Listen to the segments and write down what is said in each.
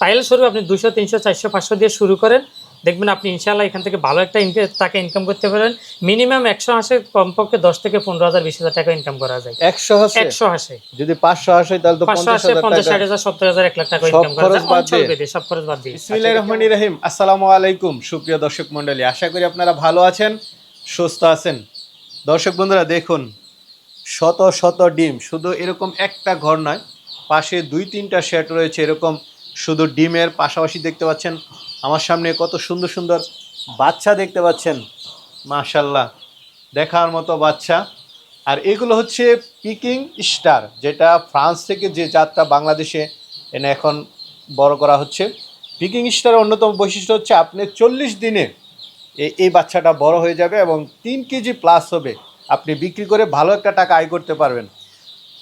Tile শুরু আপনি দুশো তিনশো চারশো পাঁচশো দিয়ে শুরু করেন। দেখবেন আপনি ইনশাল্লাহ এখান থেকে ভালো একটা ইনকে টাকা ইনকাম করতে পারেন। মিনিমাম একশো হাসে কমপক্ষে দশ থেকে পনেরো হাজার বিশ হাজার টাকা ইনকাম করা যায়। একশো হাসে? একশো হাসে। যদি পাঁচশো হাসে তাহলে তো পাঁচশো পঞ্চাশ হাসে পঞ্চাশ ষাট হাজার সত্তর হাজার এক লাখ টাকা ইনকাম করা যায়। বাদ অঞ্চল দিয়ে? সব খরচ বাদ দিয়ে। বিসমিল্লাহির রহমানির রহিম। আসসালামু আলাইকুম সুপ্রিয় দর্শক মণ্ডলী। আশা করি আপনারা ভালো আছেন সুস্থ আছেন। দর্শক বন্ধুরা দেখুন শত শত ডিম। শুধু এরকম একটা ঘর নয় পাশে দুই তিনটা শেড রয়েছে। এরকম শুধু ডিমের পাশাপাশি দেখতে পাচ্ছেন, আমার সামনে কত সুন্দর সুন্দর বাচ্চা দেখতে পাচ্ছেন। মাশাল্লাহ দেখার মতো বাচ্চা। আর এগুলো হচ্ছে পিকিং স্টার, যেটা ফ্রান্স থেকে যে জাতটা বাংলাদেশে এনে এখন বড় করা হচ্ছে। পিকিং স্টারের অন্যতম বৈশিষ্ট্য হচ্ছে আপনি চল্লিশ দিনে এই বাচ্চাটা বড় হয়ে যাবে এবং তিন কেজি প্লাস হবে। আপনি বিক্রি করে ভালো একটা টাকা আয় করতে পারবেন।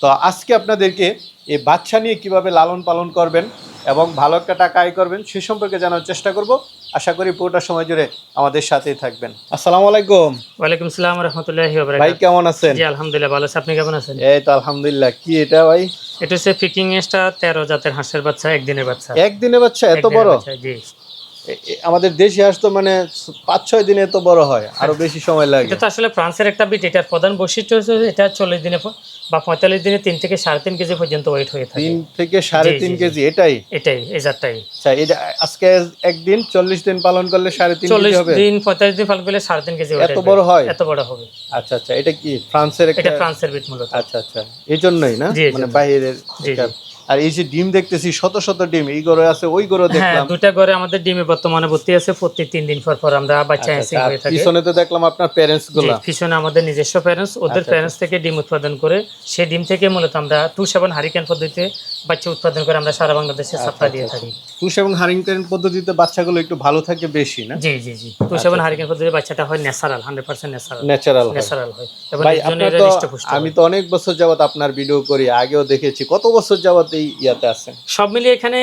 তো আজকে আপনাদেরকে এই বাচ্চা নিয়ে কীভাবে লালন পালন করবেন এবং ভালো একটা টাকা আয় করবেন সে সম্পর্কে জানার চেষ্টা করব। আশা করি পুরোটা সময় জুড়ে আমাদের সাথেই থাকবেন। আসসালামু আলাইকুম। ওয়ালাইকুম আসসালাম সালাম বারাকাতুহু ভাই কেমন আছেন? জি আলহামদুলিল্লাহ ভালো আছে। আপনি কেমন আছেন? এই তো আলহামদুলিল্লাহ। কি এটা ভাই? এটা হচ্ছে ফিকিং এসটা তেরো জাতের হাঁসের বাচ্চা একদিনের বাচ্চা। একদিনের বাচ্চা এত বড়? জি। আমাদের দেশি হাঁস তো মানে পাঁচ ছয় দিনে এত বড় হয় আরও বেশি সময় লাগে। এটা তো আসলে ফ্রান্সের একটা বিট এটার প্রধান বৈশিষ্ট্য হচ্ছে এটা চল্লিশ দিনে বা পঁয়তাল্লিশ দিনে তিন থেকে সাড়ে তিন কেজি পর্যন্ত ওয়েট হয়ে থাকে। তিন থেকে সাড়ে তিন। কেজি এটাই? এটাই এই জাতটাই আচ্ছা এটা আজকে একদিন চল্লিশ দিন পালন করলে সাড়ে তিন চল্লিশ কেজি হবে? দিন পঁয়তাল্লিশ দিন পালন করলে সাড়ে তিন কেজি এত বড় হয়? এত বড় হবে। আচ্ছা আচ্ছা এটা কি ফ্রান্সের একটা এটা ফ্রান্সের বিট মূলত। আচ্ছা আচ্ছা এই জন্যই না মানে বাইরের জি। আর এই যে ডিম দেখতেছি শত শত ডিম এই গরু আছে ওই গরু হ্যাঁ দেখলাম। দুটা ঘরে আমাদের ডিমে বর্তমানে ভর্তি আছে প্রত্যেক তিন দিন পর পর আমরা বাচ্চা আচ্ছা, হ্যাসিং আচ্ছা, আর হয়ে থাকে। পিছনে তো দেখলাম আপনার প্যারেন্টসগুলা। পিছনে আমাদের নিজস্ব প্যারেন্টস ওদের আচ্ছা, প্যারেন্টস থেকে ডিম উৎপাদন করে সেই ডিম থেকে মূলত আমরা টু সেভেন হারিকেন পদ্ধতিতে বাচ্চা উৎপাদন করে আমরা সারা বাংলাদেশে আচ্ছা, সাপ্লাই দিয়ে থাকি। তুষ এবং হারিংটেন পদ্ধতিতে বাচ্চাগুলো একটু ভালো থাকে বেশি না? জি জি জি। টু আচ্ছা, সেভেন হারিকেন পদ্ধতিতে বাচ্চাটা হয় natural hundred percent natural natural natural হয়। এবং আমি তো অনেক বছর যাবত আপনার ভিডিও করি আগেও দেখেছি কত বছর যাবত এই ইয়াতে আছেন সব মিলিয়ে এখানে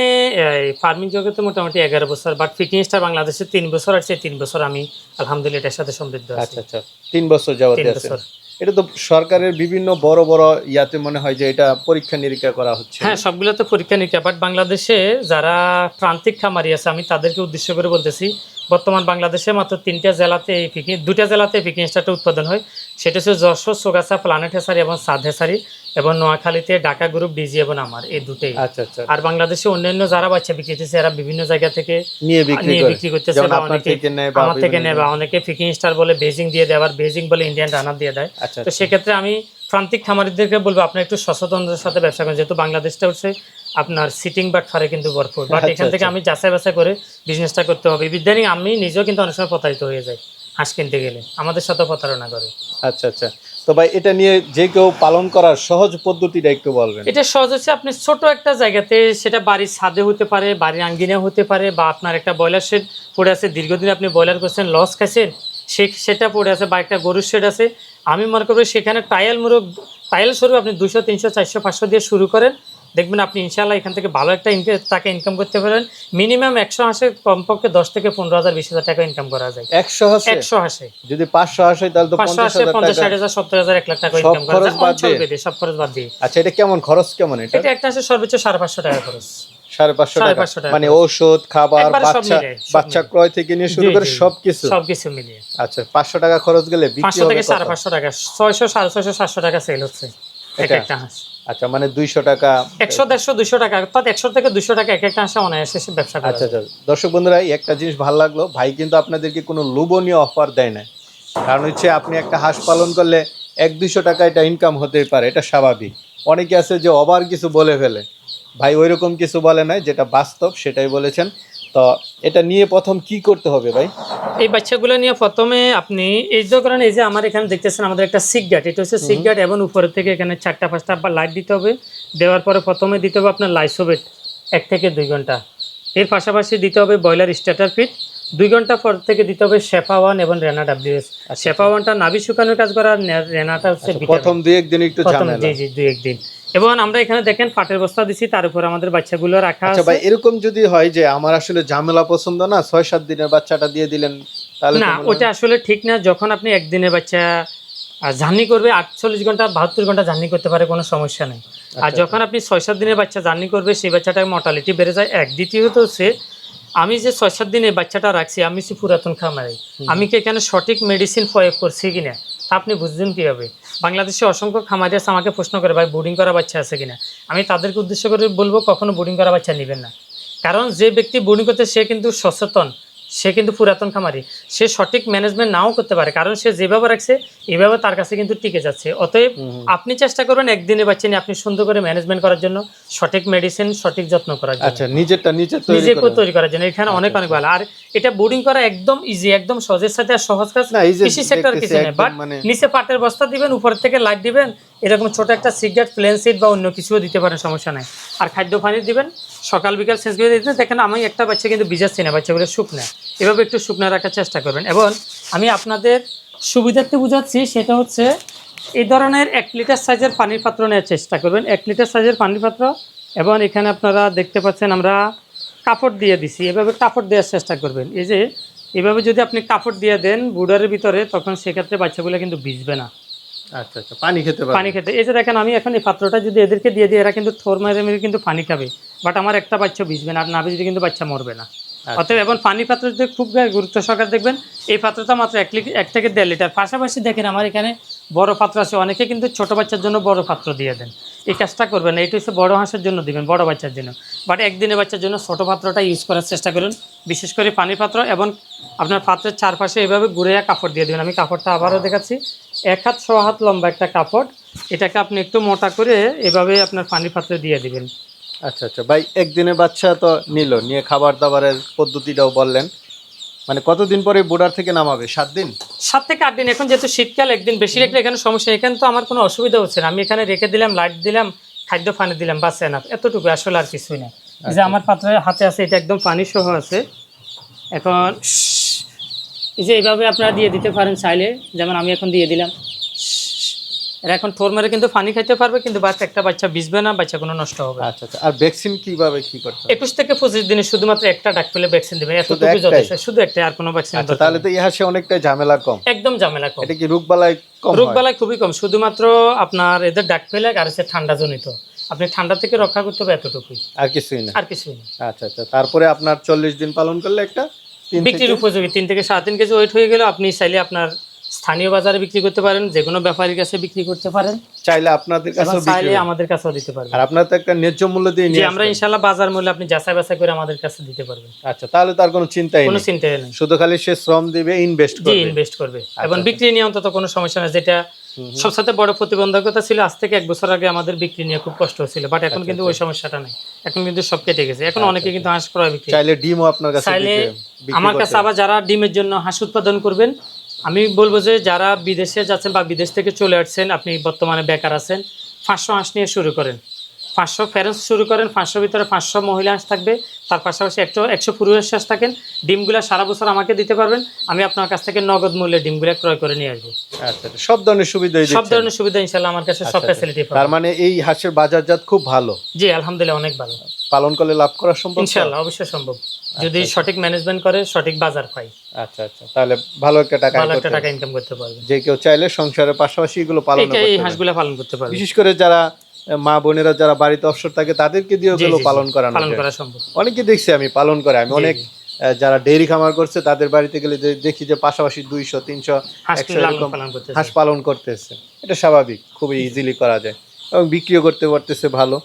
ফার্মিং জগতে মোটামুটি এগারো বছর বাট স্টার বাংলাদেশে তিন বছর আছে তিন বছর আমি আলহামদুলিল্লাহ এটার সাথে সমৃদ্ধ আছি। আচ্ছা আচ্ছা। তিন বছর তিন আছেন এটা তো সরকারের বিভিন্ন বড় বড় ইয়াতে মনে হয় যে এটা পরীক্ষা নিরীক্ষা করা হচ্ছে। হ্যাঁ সবগুলো তো পরীক্ষা নিরীক্ষা বাট বাংলাদেশে যারা প্রান্তিক খামারি আছে আমি তাদেরকে উদ্দেশ্য করে বলতেছি বর্তমান বাংলাদেশে মাত্র তিনটা জেলাতে এই পিকিং দুটা জেলাতে পিকিং স্টারটা উৎপাদন হয়। সেটা হচ্ছে যশোর সোগাছা প্লানেট হেসারি এবং সাদ হেসারি এবং নোয়াখালীতে ঢাকা গ্রুপ ডিজি এবং আমার এই দুটোই। আচ্ছা আচ্ছা। আর বাংলাদেশে অন্যান্য যারা বাচ্চা বিক্রি করতেছে এরা বিভিন্ন জায়গা থেকে নিয়ে বিক্রি করতেছে বা অনেকে আমার থেকে নেয় বা অনেকে ফিকিং স্টার বলে বেজিং দিয়ে দেয় আবার বেজিং বলে ইন্ডিয়ান রানার দিয়ে দেয়। আচ্ছা তো সেক্ষেত্রে আমি প্রান্তিক খামারিদেরকে বলব আপনার একটু সচেতনতার সাথে ব্যবসা করেন। যেহেতু বাংলাদেশটা হচ্ছে আপনার সিটিং বাট ফারে কিন্তু ভরপুর। বাট আচ্ছা, এখান থেকে আচ্ছা। আমি যাচাই বাছাই করে বিজনেসটা করতে হবে। বিদ্যানি আমি নিজেও কিন্তু অনেক সময় প্রতারিত হয়ে যাই। হাঁস কিনতে গেলে। আমাদের সাথে প্রতারণা করে। আচ্ছা আচ্ছা। তো ভাই এটা নিয়ে যে কেউ পালন করার সহজ পদ্ধতিটা একটু বলবেন। এটা সহজ হচ্ছে আপনি ছোট একটা জায়গাতে সেটা বাড়ির ছাদে হতে পারে বাড়ির আঙ্গিনে হতে পারে বা আপনার একটা ব্রয়লার শেড পড়ে আছে দীর্ঘদিন আপনি ব্রয়লার করছেন লস খাইছেন সে সেটা পড়ে আছে বা একটা গরুর শেড আছে। আমি মনে করব সেখানে টাইল মুরগ টায়াল স্বরূপ আপনি দুশো তিনশো চারশো পাঁচশো দিয়ে শুরু করেন দেখবেন আপনি ইনশাল্লাহ এখান থেকে ভালো একটা টাকা ইনকাম করতে পারেন। মিনিমাম একশো হাসে কমপক্ষে দশ থেকে পনেরো হাজার বিশ হাজার টাকা ইনকাম করা যায়। একশো হাসে? একশো হাঁসে। যদি পাঁচশো হাসে তাহলে তো পাঁচশো হাঁসে পঞ্চাশ ষাট হাজার সত্তর হাজার এক লাখ টাকা ইনকাম করা খরচ যায়। বাদ অঞ্চল দিয়ে? ভেদে সব খরচ বাদ দিয়ে। আচ্ছা এটা কেমন খরচ কেমন এটা? এটা একটা আছে সর্বোচ্চ সাড়ে পাঁচশো টাকা খরচ। সাড়ে পাঁচশো সাড়ে টাকা পাঁচশো টাকা মানে ঔষধ খাবার বাচ্চা বাচ্চা। ক্রয় থেকে নিয়ে শুরু করে সবকিছু। সবকিছু মিলিয়ে। আচ্ছা পাঁচশো টাকা খরচ গেলে পাঁচশো থেকে সাড়ে পাঁচশো টাকা ছয়শো সাড়ে ছয়শো সাতশো টাকা সেল হচ্ছে। এক? একটা হাঁস। আচ্ছা মানে দুইশো টাকা। একশো দেড়শো টাকা অর্থাৎ একশো থেকে টাকা এক একটা হাঁসে অনায়াসে সে ব্যবসা আচ্ছা আচ্ছা। দর্শক বন্ধুরা একটা জিনিস ভালো লাগল। ভাই কিন্তু আপনাদেরকে কোনো লোভনীয় অফার দেয় না কারণ হচ্ছে আপনি একটা হাঁস পালন করলে এক দুইশো টাকা এটা ইনকাম হতেই পারে এটা স্বাভাবিক। অনেকে আছে যে অবার কিছু বলে ফেলে। ভাই ওই রকম কিছু বলে নাই যেটা বাস্তব সেটাই বলেছেন। তো এটা নিয়ে প্রথম কি করতে হবে ভাই? এই বাচ্চাগুলো নিয়ে প্রথমে আপনি এই যে এই যে আমার এখানে দেখতেছেন আমাদের একটা সিক গার্ড। এটা হচ্ছে সিক গার্ড এবং উপরে থেকে এখানে চারটা পাঁচটা বা লাইট দিতে হবে। দেওয়ার পরে প্রথমে দিতে হবে আপনার লাইসোবেট এক থেকে দুই ঘণ্টা। এর পাশাপাশি দিতে হবে ব্রয়লার স্টার্টার ফিট। দুই ঘণ্টা পর থেকে দিতে হবে শেফা ওয়ান এবং রেনা ডাব্লিউএস। শেফা ওয়ানটা নাভি শুকানোর কাজ করা রেনাটা হচ্ছে আচ্ছা, প্রথম দুই একদিন একটু জি জি দুই একদিন। এবং আমরা এখানে দেখেন পাটের বস্তা দিছি তার উপর আমাদের বাচ্চাগুলো রাখা আচ্ছা আছে। ভাই এরকম যদি হয় যে আমার আসলে ঝামেলা পছন্দ না ছয় সাত দিনের বাচ্চাটা দিয়ে দিলেন তাহলে না ওটা আসলে ঠিক না। যখন আপনি একদিনের বাচ্চা জার্নি করবে আটচল্লিশ ঘণ্টা বাহাত্তর ঘণ্টা জার্নি করতে পারে কোনো সমস্যা নেই। আর যখন আপনি ছয় সাত দিনের বাচ্চা জার্নি করবে সেই বাচ্চাটার মর্টালিটি বেড়ে যায়। এক দ্বিতীয়ত হচ্ছে আমি যে ছয় সাত দিনে বাচ্চাটা রাখছি আমি হচ্ছে পুরাতন খামারে। আমি কি এখানে সঠিক মেডিসিন প্রয়োগ করছি কিনা? আপনি বুঝবেন কীভাবে? বাংলাদেশে অসংখ্য খামারি আছে, আমাকে প্রশ্ন করে, ভাই বোর্ডিং করা বাচ্চা আছে কিনা? আমি তাদেরকে উদ্দেশ্য করে বলব, কখনো বোর্ডিং করা বাচ্চা নেবেন না। কারণ যে ব্যক্তি বোর্ডিং করতে, সে কিন্তু সচেতন। সে কিন্তু পুরাতন খামারি। সে সঠিক ম্যানেজমেন্ট নাও করতে পারে কারণ সে যেভাবে রাখছে এভাবে তার কাছে কিন্তু টিকে যাচ্ছে। অতএব আপনি চেষ্টা করবেন একদিনে বাচ্চা নিয়ে আপনি সুন্দর করে ম্যানেজমেন্ট করার জন্য সঠিক মেডিসিন সঠিক যত্ন করার জন্য। আচ্ছা নিজেরটা নিজে তৈরি নিজে তৈরি করার জন্য এখানে অনেক অনেক ভালো। আর এটা বোর্ডিং করা একদম ইজি একদম সহজের সাথে আর সহজ কাজ। কৃষি সেক্টর কিছু নেই। বাট মানে- নিচে পাটের বস্তা দিবেন উপর থেকে লাইট দিবেন এরকম ছোট একটা সিগারেট প্লেন সিট বা অন্য কিছুও দিতে পারেন, সমস্যা নাই। আর খাদ্য পানি দিবেন, সকাল, বিকাল সেন্স করে দিতে দেখেন, আমি একটা বাচ্চা কিন্তু ভিজাচ্ছি না বাচ্চাগুলো শুকনা এভাবে একটু শুকনা রাখার চেষ্টা করবেন। এবং আমি আপনাদের সুবিধার্থে বুঝাচ্ছি, সেটা হচ্ছে এই ধরনের এক লিটার সাইজের পানির পাত্র নেওয়ার চেষ্টা করবেন। এক লিটার সাইজের পানির পাত্র, এবং এখানে আপনারা দেখতে পাচ্ছেন আমরা কাপড় দিয়ে দিছি। এভাবে কাপড় দেওয়ার চেষ্টা করবেন। এই যে, এভাবে যদি আপনি কাপড় দিয়ে দেন, বুডারের ভিতরে, তখন সেক্ষেত্রে বাচ্চাগুলো কিন্তু ভিজবে না। আচ্ছা আচ্ছা পানি খেতে পারে পানি খেতে এই যে দেখেন আমি এখন এই পাত্রটা যদি এদেরকে দিয়ে দিই এরা কিন্তু থোর মেরে মেরে কিন্তু পানি খাবে। বাট আমার একটা বাচ্চা ভিজবে না আর না ভিজলে কিন্তু বাচ্চা মরবে না। অতএব এবং পানি পাত্র যদি খুব গুরুত্ব সহকারে দেখবেন এই পাত্রটা মাত্র এক এক থেকে দেড় লিটার। পাশাপাশি দেখেন আমার এখানে বড় পাত্র আছে। অনেকে কিন্তু ছোট বাচ্চার জন্য বড় পাত্র দিয়ে দেন। এই কাজটা করবেন এটা হচ্ছে বড় হাঁসের জন্য দিবেন বড় বাচ্চার জন্য। বাট একদিনের বাচ্চার জন্য ছোট পাত্রটা ইউজ করার চেষ্টা করুন। বিশেষ করে পানির পাত্র এবং আপনার পাত্রের চারপাশে এভাবে ঘুরে কাপড় দিয়ে দেবেন। আমি কাপড়টা আবারও দেখাচ্ছি। এক হাত ছ হাত লম্বা একটা কাপড়। এটাকে আপনি একটু মোটা করে এভাবে আপনার পানির পাত্রে দিয়ে দিবেন। আচ্ছা আচ্ছা। ভাই একদিনে বাচ্চা তো নিল নিয়ে খাবার দাবারের পদ্ধতিটাও বললেন। মানে কতদিন পরে বোর্ডার থেকে নামাবে? সাত দিন? সাত থেকে আট দিন। এখন যেহেতু শীতকাল একদিন বেশি রাখলে এখানে সমস্যা এখানে তো আমার কোনো অসুবিধা হচ্ছে না। আমি এখানে রেখে দিলাম লাইট দিলাম খাদ্য পানি দিলাম বাস এনাফ এতটুকু আসলে আর কিছুই না। যে আমার পাত্রের হাতে আছে এটা একদম পানি সহ আছে। এখন এই যে এইভাবে আপনারা দিয়ে দিতে পারেন চাইলে যেমন আমি এখন দিয়ে দিলাম। এরা এখন ঠোর মেরে কিন্তু পানি খাইতে পারবে কিন্তু বাচ্চা একটা বাচ্চা ভিজবে না বাচ্চা কোনো নষ্ট হবে আচ্ছা আচ্ছা। আর ভ্যাকসিন কীভাবে কি করতে হবে? একুশ থেকে পঁচিশ দিনে শুধুমাত্র একটা ডাক পেলে ভ্যাকসিন দেবেন এতটুকু? যথেষ্ট শুধু একটা আর কোনো ভ্যাকসিন আচ্ছা তাহলে তো ইহাসে অনেকটাই ঝামেলা কম। একদম ঝামেলা কম। এটা কি রোগবালাই কম রোগ বালাই খুবই কম। শুধুমাত্র আপনার এদের ডাক পেলে আর হচ্ছে ঠান্ডা জনিত আপনি ঠান্ডা থেকে রক্ষা করতে হবে এতটুকুই। আর কিছুই না। আর কিছুই না। আচ্ছা আচ্ছা। তারপরে আপনার চল্লিশ দিন পালন করলে একটা বিক্রির উপযোগী তিন থেকে সাড়ে তিন কেজি ওয়েট হয়ে গেলে আপনি চাইলে আপনার স্থানীয় বাজারে বিক্রি করতে পারেন যে কোনো ব্যাপারীর কাছে বিক্রি করতে পারেন। চাইলে আপনাদের কাছে চাইলে আমাদের কাছেও দিতে পারবেন। আর আপনার তো একটা ন্যায্য মূল্য দিয়ে নিয়ে আমরা আসবেন। ইনশাল্লাহ বাজার মূল্যে আপনি যাচাই বাছাই করে আমাদের কাছে দিতে পারবেন। আচ্ছা তাহলে তার কোনো চিন্তাই কোনো চিন্তাই নেই। শুধু খালি সে শ্রম দিবে ইনভেস্ট করবে। ইনভেস্ট করবে। এবং বিক্রি নিয়ে অন্তত কোনো সমস্যা নেই। যেটা সবসাথে বড় প্রতিবন্ধকতা ছিল আজ থেকে এক বছর আগে আমাদের বিক্রি নিয়ে খুব কষ্ট হচ্ছিল বাট এখন কিন্তু ওই সমস্যাটা নাই। এখন কিন্তু সব কেটে গেছে। এখন অনেকে কিন্তু হাঁস ক্রয় বিক্রি চাইলে ডিমও আপনার কাছে চাইলে আমার কাছে আবার যারা ডিমের জন্য হাঁস উৎপাদন করবেন আমি বলব যে যারা বিদেশে যাচ্ছেন বা বিদেশ থেকে চলে আসছেন আপনি বর্তমানে বেকার আছেন পাঁচশো হাঁস নিয়ে শুরু করেন। পাঁচশো প্যারেন্টস শুরু করেন পাঁচশোর ভিতরে পাঁচশো মহিলা হাঁস থাকবে। তার পাশাপাশি একশো একশো পুরুষ হাঁস থাকেন। ডিমগুলা সারা বছর আমাকে দিতে পারবেন। আমি আপনার কাছ থেকে নগদ মূল্যে ডিমগুলা ক্রয় করে নিয়ে আসব। আচ্ছা আচ্ছা, সব ধরনের সুবিধা সব ধরনের সুবিধা ইনশাল্লাহ আমার কাছে সব ফ্যাসিলিটি তার মানে এই হাঁসের বাজারজাত খুব ভালো? জি আলহামদুলিল্লাহ অনেক ভালো। পালন করলে লাভ করা সম্ভব? ইনশাল্লাহ অবশ্যই সম্ভব। যদি সঠিক ম্যানেজমেন্ট করে সঠিক বাজার পাই। আচ্ছা আচ্ছা। তাহলে ভালো একটা টাকা ভালো একটা টাকা ইনকাম করতে পারবে যে কেউ চাইলে সংসারের পাশাপাশি এগুলো পালন এটা এই হাঁসগুলা পালন করতে পারবে বিশেষ করে যারা মা বোনেরা যারা বাড়িতে অবসর থাকে তাদেরকে দিয়ে ওগুলো। পালন করানো পালন করা সম্ভব। অনেকে দেখছি আমি পালন করে আমি অনেক যারা ডেইরি খামার করছে তাদের বাড়িতে গেলে দেখি যে পাশাপাশি দুইশো তিনশো হাঁস একশো এরকম হাঁস পালন করতেছে। এটা স্বাভাবিক খুবই ইজিলি করা যায়। এবং বিক্রিও করতে পারতেছে ভালো।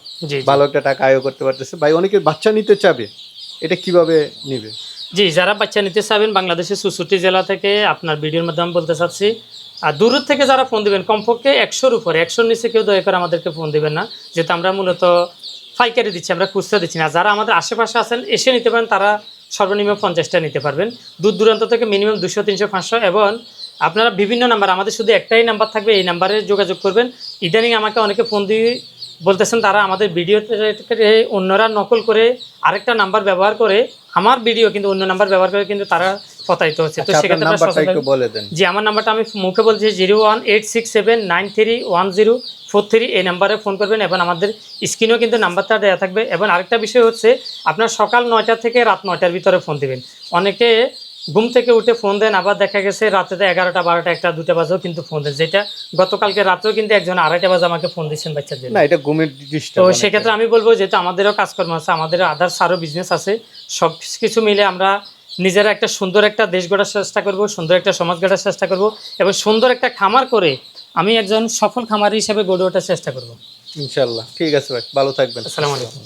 ভালো একটা টাকা আয়ও করতে পারতেছে। ভাই অনেকে বাচ্চা নিতে চাবে এটা কীভাবে নিবে? জি যারা বাচ্চা নিতে চাবেন বাংলাদেশের চৌষট্টি জেলা থেকে আপনার ভিডিওর মাধ্যমে বলতে চাচ্ছি আর দূর থেকে যারা ফোন দিবেন, কমপক্ষে একশোর উপরে, একশোর নিচে কেউ দয়া করে আমাদেরকে ফোন দিবেন না। যেহেতু আমরা মূলত পাইকারি দিচ্ছি, আমরা খুচরা দিচ্ছি না। যারা আমাদের আশেপাশে আছেন, এসে নিতে পারেন, তারা সর্বনিম্ন পঞ্চাশটা নিতে পারবেন। দূর দূরান্ত থেকে মিনিমাম দুশো, তিনশো, পাঁচশো এবং আপনারা বিভিন্ন নাম্বার আমাদের শুধু একটাই নাম্বার থাকবে, এই নাম্বারে যোগাযোগ করবেন। ইদানিং আমাকে অনেকে ফোন দিয়ে বলতেছেন, তারা আমাদের ভিডিও অন্যরা নকল করে আরেকটা নাম্বার ব্যবহার করে আমার ভিডিও কিন্তু অন্য নাম্বার ব্যবহার করে কিন্তু তারা প্রতারিত হচ্ছে। তো আচ্ছা, সেক্ষেত্রে বলে দেন। জি আমার নাম্বারটা আমি মুখে বলছি zero one eight six seven nine three one zero four three এই নাম্বারে ফোন করবেন এবং আমাদের স্ক্রিনেও কিন্তু নাম্বারটা দেওয়া থাকবে। এবং আরেকটা বিষয় হচ্ছে আপনার সকাল নয়টা থেকে রাত নয়টার ভিতরে ফোন দিবেন। অনেকে ঘুম থেকে উঠে ফোন দেন আবার দেখা গেছে রাতে তো এগারোটা বারোটা একটা দুটা বাজেও কিন্তু ফোন দেন। যেটা গতকালকে রাতেও কিন্তু একজন আড়াইটা বাজে আমাকে ফোন দিচ্ছেন বাচ্চাদের। না এটা ঘুমের তো সেক্ষেত্রে আমি বলব যেহেতু আমাদেরও কাজকর্ম আছে আমাদের আদার্স আরও বিজনেস আছে সব কিছু মিলে আমরা নিজেরা একটা সুন্দর একটা দেশ গড়ার চেষ্টা করব সুন্দর একটা সমাজ গড়ার চেষ্টা করব এবং সুন্দর একটা খামার করে আমি একজন সফল খামারি হিসেবে গড়ে ওঠার চেষ্টা করব। ইনশাল্লাহ ঠিক আছে ভাই ভালো থাকবেন। আসসালামু আলাইকুম।